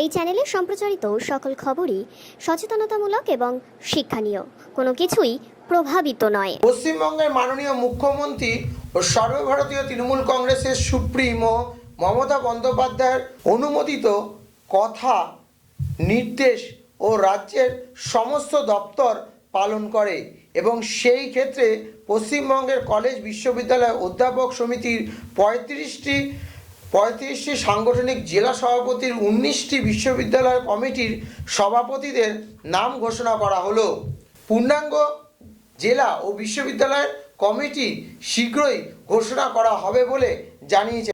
এই চ্যানেলে সম্প্রচারিত সকল খবরই সচেতনতামূলক এবং শিক্ষণীয়। কোনো কিছুই প্রভাবিত নয়। পশ্চিমবঙ্গের মাননীয় মুখ্যমন্ত্রী ও সর্বভারতীয় তৃণমূল কংগ্রেসের সুপ্রিমো মমতা বন্দ্যোপাধ্যায়ের অনুমোদিত কথা, নির্দেশ ও রাজ্যের সমস্ত দপ্তর পালন করে এবং সেই ক্ষেত্রে পশ্চিমবঙ্গের কলেজ, বিশ্ববিদ্যালয় অধ্যাপক সমিতির পঁয়ত্রিশটি পঁয়ত্রিশটি সাংগঠনিক জেলা সভাপতির উনিশটি বিশ্ববিদ্যালয় কমিটির সভাপতিদের নাম ঘোষণা করা হলো। পূর্ণাঙ্গ জেলা ও বিশ্ববিদ্যালয় কমিটি শীঘ্রই ঘোষণা করা হবে বলে জানিয়েছে।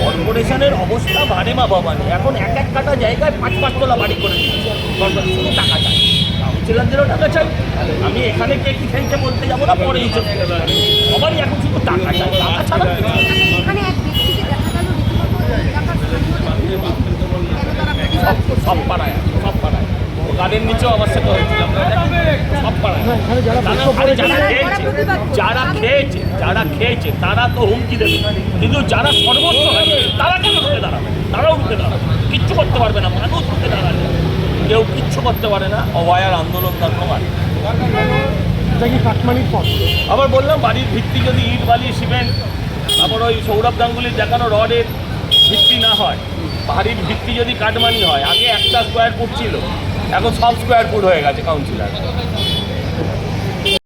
কর্পোরেশনের অবস্থা ভারে মা বাবা এখন এক এক কাটা জায়গায় পাঁচ পাঁচ তোলা বাড়ি করে দিচ্ছে শুধু টাকা চাই কাউন্সিলরদেরও টাকা চাই। আমি এখানে কে কি খেলছে বলতে যাব না, পরে সবারই এখন শুধু টাকা চাই। টাকা ছাড়া সব পাড়ায় সব পাড়ায়। গাড়ির নিচেও আমার সাথে হয়েছিল? সব পাড়ায়। যারা খেয়েছে যারা খেয়েছে যারা খেয়েছে তারা তো হুমকি দেবে। কিন্তু যারা সর্বস্ব হারিয়েছে তারা কেন উঠে দাঁড়াবে? তারাও উঠে দাঁড়াবে। কিচ্ছু করতে পারবে না মানুষ উঠে দাঁড়াবে। কেউ কিচ্ছু করতে পারে না অভয়ার আন্দোলন তার প্রমাণ। আবার বললাম বাড়ির ভিত্তি যদি ইট বালি সিমেন্ট তারপর ওই সৌরভ গাঙ্গুলির দেখানো রডের ভিত্তি না হয়, বাড়ির ভিত্তি যদি কাটমানি হয়, আগে একটা স্কোয়ার ফুট ছিল, এখন সব স্কোয়ার ফুট হয়ে গেছে কাউন্সিলার